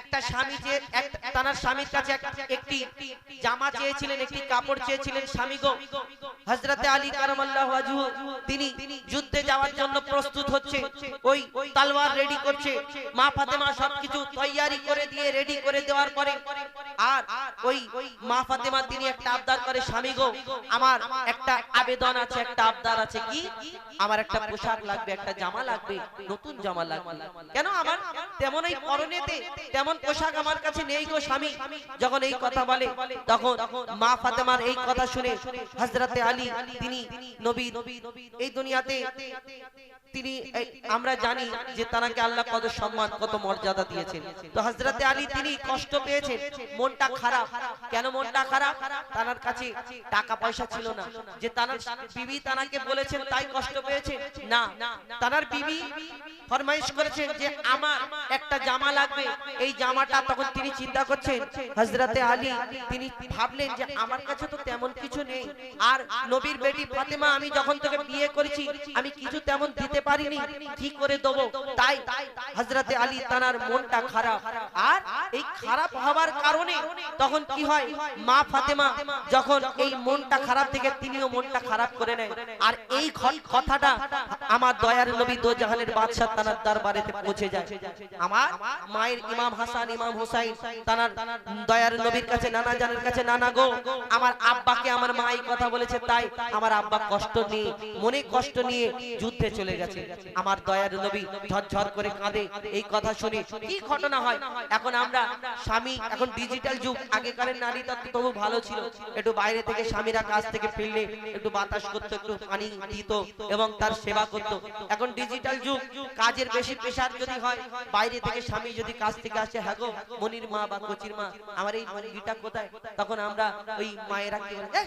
একটা তিনি যুদ্ধে যাওয়ার জন্য প্রস্তুত হচ্ছে। ওই রেডি করছে। মা ফাতেমা সবকিছু তৈয়ারি করে দিয়ে রেডি করে দেওয়ার পরে আর ওই মা ফাতেমা তিনি একটা আবদার করে, স্বামী আমার একটা আবেদন আছে, একটা আবদার আছে। কি? আমার একটা পোশাক লাগবে, একটা জামা লাগবে, নতুন জামা লাগবে। কেন আমার? তেমন এই পরনেতে তেমন পোশাক আমার কাছে নেই গো স্বামী। যখন এই কথা বলে, তখন মা ফাতেমার এই কথা শুনে হযরতে আলী, তিনি নবী, এই দুনিয়াতে তিনি আমরা জানি যে তানাকে আল্লাহ কত সম্মান, কত মর্যাদা দিয়েছেন। তো হযরতে আলী তিনি কষ্ট পেয়েছেন, মনটা খারাপ। কেন মনটা খারাপ? তানার কাছে টাকা পয়সা ছিল না। যে তানার বিবি তানাকে বলেছেন, তাই কষ্ট পেয়েছে? না। তানার বিবি ফরমাইশ করেছেন যে আমার একটা জামা লাগবে। এই জামাটা তখন তিনি চিন্তা করছেন হযরতে আলী তিনি ভাবলেন যে আমার কাছে তো তেমন কিছু নেই। আর নবীর বেটি ফাতেমা আমি যখন তোকে বিয়ে করেছি আমি কিছু তেমন দিতে পারিনি। কি করে দেব। তাই হযরতে আলী তানার মনটা খারাপ। আর এই খারাপ হওয়ার কারণে তখন কি হয়? মা ফাতেমা যখন এই মনটা খারাপ থেকে তিনিও মনটা খারাপ করে নেয়। আর এই কথাটা আমার দয়ার নবী দো জাহানের বাদশাহ তানার দরবারেতে পৌঁছে যায় আমার মায়ের ইমাম হাসান, ইমাম হুসাইন, তানার দয়ার নবীর কাছে, নানা জানের কাছে, নানা গো, আমার আব্বাকে আমার মা এই কথা বলেছে, তাই আমার আব্বা কষ্ট নিয়ে, মনে কষ্ট নিয়ে যুদ্ধে চলে গেছে। আমার দয়ার নবী ঝরঝর করে কাঁদে, এই কথা শুনে কি ঘটনা হয়? এখন আমরা স্বামী, এখন ডিজিটাল যুগ, আগেকারের নারীটা তো তবু ভালো ছিল। একটু বাইরে থেকে স্বামীরা কাজ থেকে ফিরলে, একটু বাতাস করতো, একটু পানি দিত এবং তার সেবা করত। এখন ডিজিটাল যুগ, কাজের বেশি প্রেশার যদি হয় বাইরে থেকে স্বামী যদি কাজ থেকে আসে হ্যাঁ মনির মা বা কচির মা আমার এই মনিরটা কোথায়? তখন আমরা ওই মায়েরা কি বলে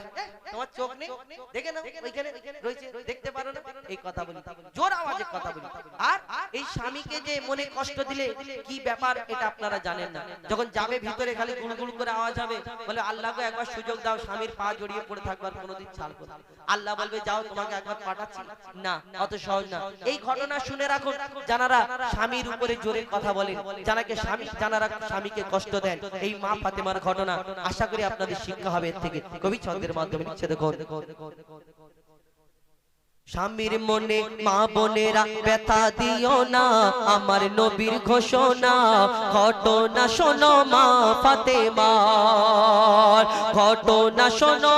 তোমার চোখ নেই? দেখে না ওইখানে রয়েছে দেখতে পারো না? এই কথা বলি জোর আওয়াজে কথা বলি। আর এই স্বামীকে যে মনে কষ্ট দিলে কি ব্যাপার এটা আপনারা জানেন না। যখন যাবে ভিতরে খালি গুড়গুড় করে আওয়াজ হবে বলে আল্লাহকে একবার সুযোগ দাও স্বামীর পা জড়িয়ে পড়ে থাকবার কোনোদিন ছাড়বো না আল্লাহ বলবে যাও তোমাকে একবার পাঠাচ্ছি। না। অত সহজ না এই ঘটনা শুনে রাখুন জানারা স্বামীর উপরে জোরে কথা বলেন। যারাকে স্বামী যারা স্বামীকে কষ্ট দেন। এই মা ফাতেমার ঘটনা আশা করি আপনাদের শিক্ষা হবে এর থেকে। কবি ছন্দের মাধ্যমে লিখছে দেখুন। স্বামীর মনে মা বোনেরা ব্যথা দিও না, আমার নবীর ঘোষণা। ঘটনা শোনো মা ফাতেমার, ঘটনা শোনো।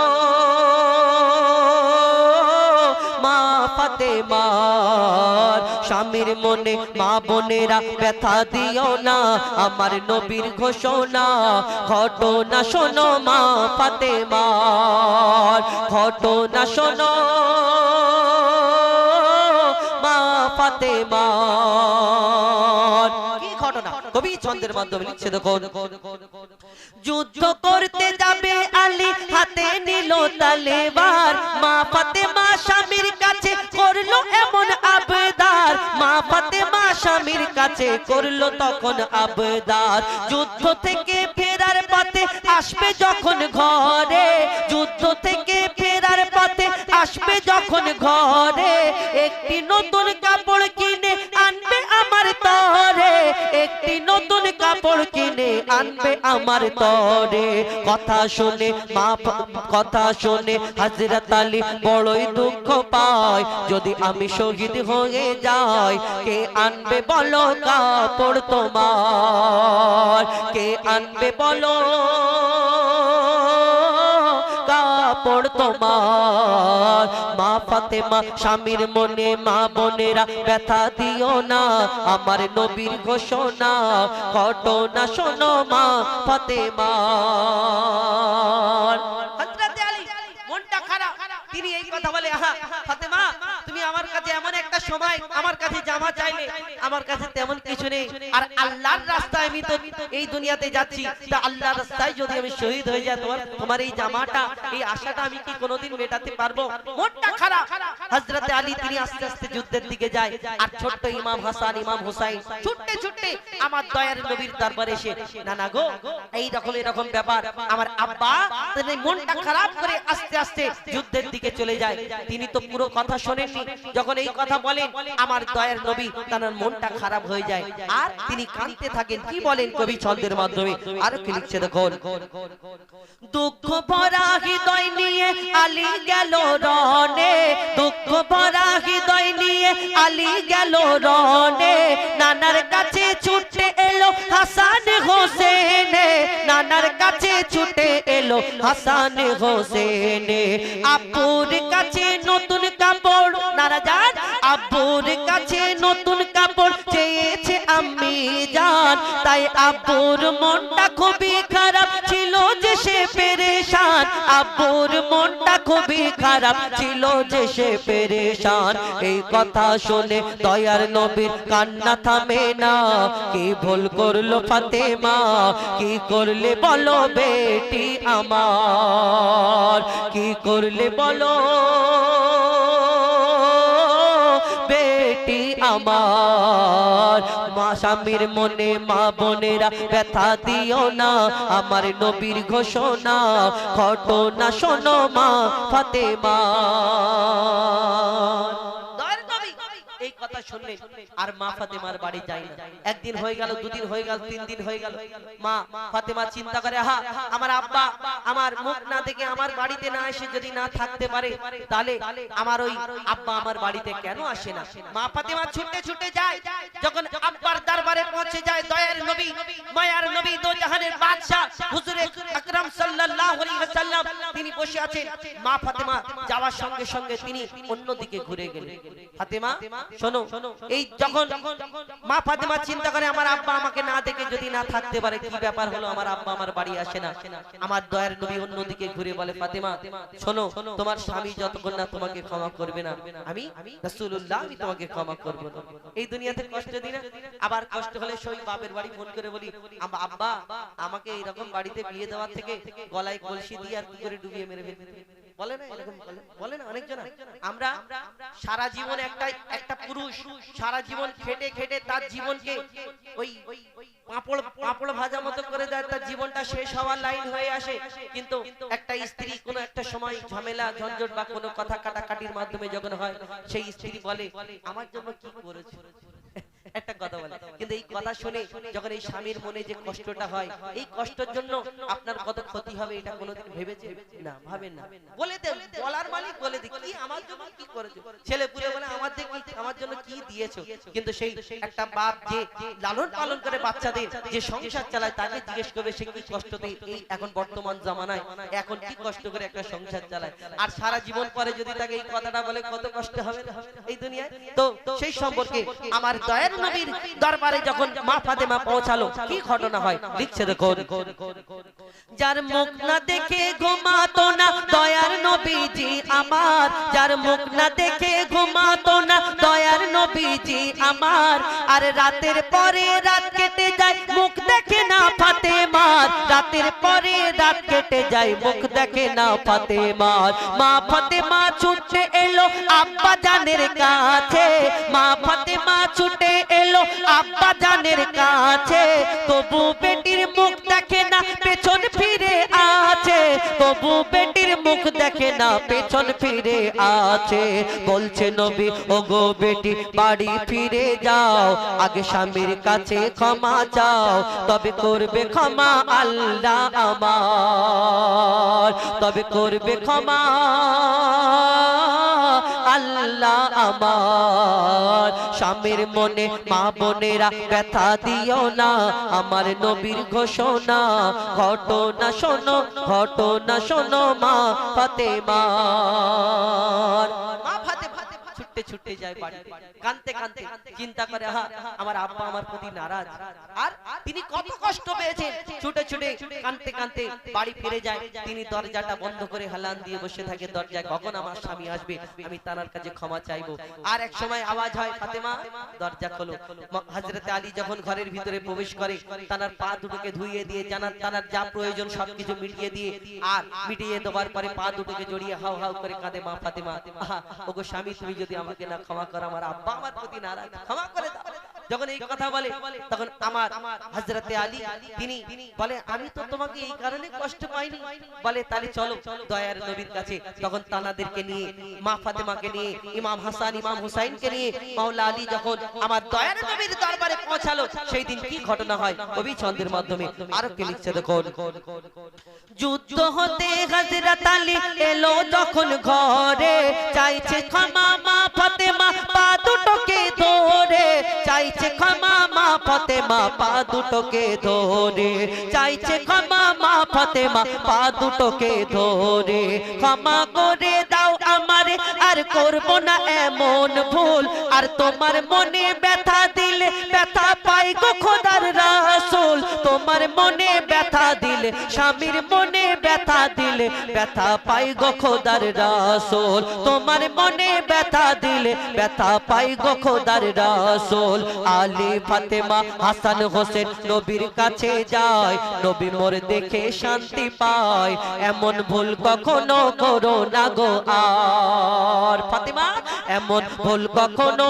ফাতেমার স্বামীর মনে মা বোনেরা ব্যথা দিও না, আমার নবীর ঘোষণা। ঘটনা শোনো মা ফাতেমার, ঘটনা শোনো মা ফাতেমার। কি ঘটনা? কবি ছন্দের মাধ্যমে লিখছে দেখো যুদ্ধ করতে যাবে আলী হাতে নিল তালেবার মা ফাতেমা স্বামীর কাছে করল এমন আবদার। মা ফাতেমা স্বামীর কাছে করল তখন আবদার। যুদ্ধ থেকে ফেরার পথে আসবে যখন ঘরে। যুদ্ধ থেকে ফেরার পথে আসবে যখন কাপড় কিনে আনবে আমার তরে। কথা শুনে মা কথা শুনে হাজরত আলী বড়ই দুঃখ পায়। যদি আমি শহীদ হয়ে যাই, কে আনবে বলো কাপড় তোমার? কে আনবে বলো কাপড় তোমার মা ফাতেমা স্বামীর মনে, মা বোনেরা ব্যথা দিও না। আমার নবীর ঘোষণা, ঘটনা শোনো মা ফাতেমা। তিনি এই কথা বলে, আহা, ফাতেমা তুমি আমার কাছে এমন একটা সময় আমার কাছে জামা চাইলে, আমার কাছে তেমন কিছু নেই। আর আল্লাহর রাস্তায় আমি তো এই দুনিয়াতে যাচ্ছি, তা আল্লাহর রাস্তায় যদি আমি শহীদ হয়ে যাই, তোমার তোমার এই জামাটা, এই আশাটা আমি কি কোনোদিন মেটাতে পারব? মনটা খারাপ। হযরতে আলী, তিনি আস্তে আস্তে যুদ্ধের দিকে যায়। আর ছোট্ট ইমাম হাসান, ইমাম হুসাইন, ছুটতে ছুটতে আমার দয়ার নবীর দরবারে এসে না না গো, এই রকম এরকম ব্যাপার। আমার আব্বা তিনি মনটা খারাপ করে আস্তে আস্তে যুদ্ধের দিকে চলে যায়। তিনি তো পুরো কথা শোনেননি যখন এই কথা বলেন, আমার দয়ার নবী তার মনটা খারাপ হয়ে যায়। আর তিনি কাঁদতে থাকেন, কি বলেন কবি ছন্দের মাধ্যমে? আর কি লিখছে দেখুন। দুঃখ ভরা হৃদয় নিয়ে আলী গেল রনে দুঃখ ভরা হৃদয় নিয়ে আলী গেল রনে নানার কাছে ছুটে এলো হাসান হোসেন। ছুটে এলো হাসান হোসেন। আপুর কাছে নতুন কাপড় নারা যান আব্বুর কাছে নতুন কাপড় চেয়েছে আমি যান তাই আব্বুর মনটা খুবই খারাপ ছিল যে সে পেরেশান। আব্বুর মনটা খুবই খারাপ ছিল যে সে পেরেশান। এই কথা শুনে দয়ার নবীর কান্না থামে না। কি ভুল করল ফাতেমা? কি করলে বলো বেটি আমার? কি করলে বলো আমার। মা স্বামীর মনে, মা বোনেরা ব্যথা দিও না। আমার নবীর ঘোষণা, ঘটনা শোনো মা ফাতেমা। শুনলেন আর মা ফাতেমার বাড়ি যায় না। একদিন হয়ে গেল দুদিন হয়ে গেল তিন দিন হয়ে গেল। মা ফাতেমা চিন্তা করে হা আমার আব্বা আমার মুখ না দেখে আমার বাড়িতে না এসে যদি না থাকতে পারে তাহলে আমার ওই আব্বা আমার বাড়িতে কেন আসে না? মা ফাতেমা ছুটে ছুটে যায় যখন আব্বার দরবারে পৌঁছে যায় দয়ার নবী মায়ার নবী দো জাহানের বাদশা হুজুরে আকরাম সাল্লাল্লাহু আলাইহি ওয়াসাল্লাম তিনি বসে আছেন। মা ফাতেমা যাওয়ার সঙ্গে সঙ্গে তিনি অন্যদিকে ঘুরে গেলেন ফাতেমা শোনো এই যখন মা ফাতেমা চিন্তা করে আমার আব্বা আমাকে না দেখে যদি না থাকতে পারে কি ব্যাপার হলো? আমার আব্বা আমার বাড়ি আসে না। আমার দয়ার নবী অন্যদিকে ঘুরে বলে ফাতেমা শোনো তোমার স্বামী যতক্ষণ না তোমাকে ক্ষমা করবে না আমি রাসূলুল্লাহ আমি তোমাকে ক্ষমা করব না। এই দুনিয়াতে কষ্ট দিই না আবার কষ্ট হলে সই বাপের বাড়ি ফোন করে বলি আব্বা আমাকে এইরকম বাড়িতে বিয়ে দেওয়ার থেকে গলায় কলসি দিয়ে আর কি করে ডুবিয়ে মেরে ফেলবে? বলে না এরকম বলে না অনেকজন আমরা সারা জীবন একটা একটা পুরুষ সারা জীবন খেটে খেটে তার জীবনকে ওই পাঁপড় পাঁপড় ভাজা মতো করে দেয়, তার জীবনটা শেষ হওয়ার লাইন হয়ে আসে। কিন্তু একটা স্ত্রী কোনো একটা সময় ঝামেলা, ঝঞ্ঝট বা কোনো কথা কাটাকাটির মাধ্যমে যখন হয়, সেই স্ত্রী বলে, আমার জন্য কি করেছ? একটা কথা বলে। কিন্তু এই কথা শুনে যখন এই স্বামীর মনে যে কষ্টটা হয় এই কষ্টের জন্য আপনার কত ক্ষতি হবে এটা কোনোদিন ভেবেছে না ভাবেন না। বলে বলার মালিক বলে দি কি আমার জন্য কি করেছ? ছেলে পুলে বলে আমার আমার জন্য কি দিয়েছ? কিন্তু সেই একটা বাপ যে লালন পালন করে বাচ্চাদের যে সংসার চালায় তাকে জিজ্ঞেস করবে সে কি কষ্ট দেয়? এই এখন বর্তমান জামানায় এখন কি কষ্ট করে একটা সংসার চালায়? আর সারা জীবন পরে যদি তাকে এই কথাটা বলে কত কষ্ট হবে এই দুনিয়ায় তো সেই সম্পর্কে আমার দয়ার নবীর দরবারে যখন মা ফাতেমা পৌঁছালো, কি ঘটনা হয়? লিখছে দেখুন। যার মুখ না দেখে ঘুমাতো না, দয়ার নবীজি আমার। যার মুখ না দেখে ঘুমাতো না, দয়ার নবীজি আমার। আর রাতের পরে রাত কেটে যায়, মুখ দেখে না ফাতেমার। রাতের পরে রাত কেটে যায়, মুখ দেখে না ফাতেমার। মা ফাতেমা ছুটে আব্বা জানের কাছে। মা ফাতেমা ছুটে এলো আব্বা জানের কাছে। তবু বেটির মুখ দেখে না, পেছন ফিরে আছে। তবু বেটির মুখ দেখে না, পেছন ফিরে আছে। বলছে, নবী ও গো বেটি, বাড়ি ফিরে যাও। আগে স্বামীর কাছে ক্ষমা চাও। তবে করবে ক্ষমা আল্লাহ আমার। তবে করবে ক্ষমা আল্লাহ আমার। স্বামীর মনে, মা বোনেরা ব্যথা দিও না। আমার নবীর ঘোষণা, ঘটনা শোনো ঘটনা শোনো মা ফাতেমা ছুটতে ছুটতে যায় বাড়ি কানতে কানতে চিন্তা করে হা আমার আব্বা আমার প্রতি নারাজ। আর তিনি কত কষ্ট পেয়েছেন। ছুটে ছুটে কানতে কানতে বাড়ি ফিরে যায়। তিনি দরজাটা বন্ধ করে হালান দিয়ে বসে থাকে। দরজায় কখন আমার স্বামী আসবে? আমি তানার কাছে ক্ষমা চাইব। আর এক সময় আওয়াজ হয় ফাতেমা দরজা খোলো। হযরতে আলী যখন ঘরের ভিতরে প্রবেশ করে তানার পা দুটোকে ধুইয়ে দিয়ে জানার তানার যা প্রয়োজন সবকিছু মিটিয়ে দিয়ে আর মিটিয়ে দেওয়ার পরে পা দুটোকে জড়িয়ে হাউ হাউ করে কাঁদে মা ফাতেমা ওগো স্বামী তুমি যদি আমাকে না ক্ষমা কর আমার আব্বা আমার প্রতি নারাজ। ক্ষমা করে দাও। যখন এই কথা বলে, তখন আমার হযরতে আলী, তিনি বলে, আমি তো তোমাকে এই কারণে কষ্ট পাইনি। বলে, তাহলে চলো দয়ার নবীর কাছে। তখন তানাদেরকে নিয়ে, মা ফাতেমাকে নিয়ে, ইমাম হাসান, ইমাম হুসাইনকে নিয়ে, মাওলা আলী যখন আমার দয়ার নবীর দরবারে পৌঁছালো, সেই দিন কি ঘটনা হয়? কবি ছন্দের মাধ্যমে আরও কে লিখছে দেখুন। যুদ্ধ হতে হযরত আলী এলো যখন ঘরে, চাইছে ক্ষমা, মা ফাতেমা, পা দুটোকে ধরে চাইছে ক্ষমা মা ফতে মা পা দুটোকে ধরে। চাইছে ক্ষমা মা ফতে মা পা দুটোকে ধরে। ক্ষমা করে দাও আমারে, আর করব না এমন ভুল। আর তোমার মনে ব্যথা দিলে ব্যথা পাই গো খোদার দিলে, স্বামীর মনে ব্যথা দিলে, ব্যথা পাই গো রাসূল। তোমার মনে ব্যথা দিলে, ব্যথা পাই গো খোদার রাসূল। আলী ফাতেমা হাসান হোসেন নবীর কাছে যায়, নবী মোর দেখে শান্তি পায়। এমন ভুল কখনো করো না গো আর। ফাতেমা, এমন ভুল কখনো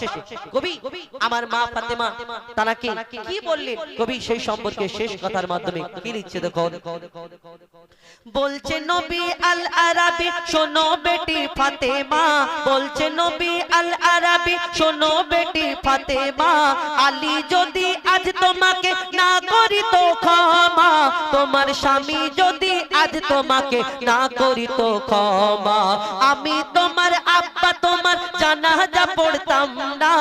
শেষে। কবি আমার মা ফাতেমা তানাকে কি বললেন? কবি সেই সম্পর্কে শেষ কথার মাধ্যমে কি লিখছে দেখো বলছে নবী আল আরাবি শোনো বেটি ফাতেমা। বলছে নবী আল আরাবি শোনো বেটি ফাতেমা। আলী যদি আজ তোমাকে না করি তো ক্ষমা। তোমার স্বামী যদি আজ তোমাকে না করি তো ক্ষমা। আমি তোমার আব্বা তোমার জানাজা পড়তাম। না,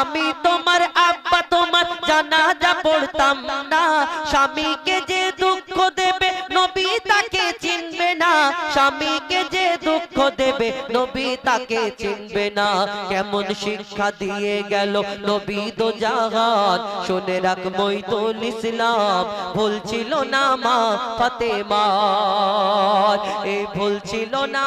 আমি তোমার আব্বা, তোমার জানাজা পড়তাম না। স্বামীকে যে দুঃখ দেবে, নবী তাকে চিনবে না। স্বামীকে যে দুঃখ দেবে, নবী তাকে চিনবে না। কেমন শিক্ষা দিয়ে গেল নবী দো জাহান। শুনে রাখ মইতুল ইসলাম, ভুল ছিল না মা ফাতেমা এই ভুল ছিল না।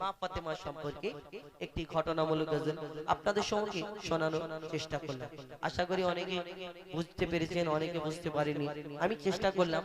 মা ফাতেমা সম্পর্কে একটি ঘটনামূলক গজল আপনাদের সঙ্গে শোনানোর চেষ্টা করলাম। আশা করি অনেকে বুঝতে পেরেছেন, অনেকে বুঝতে পারেনি। আমি চেষ্টা করলাম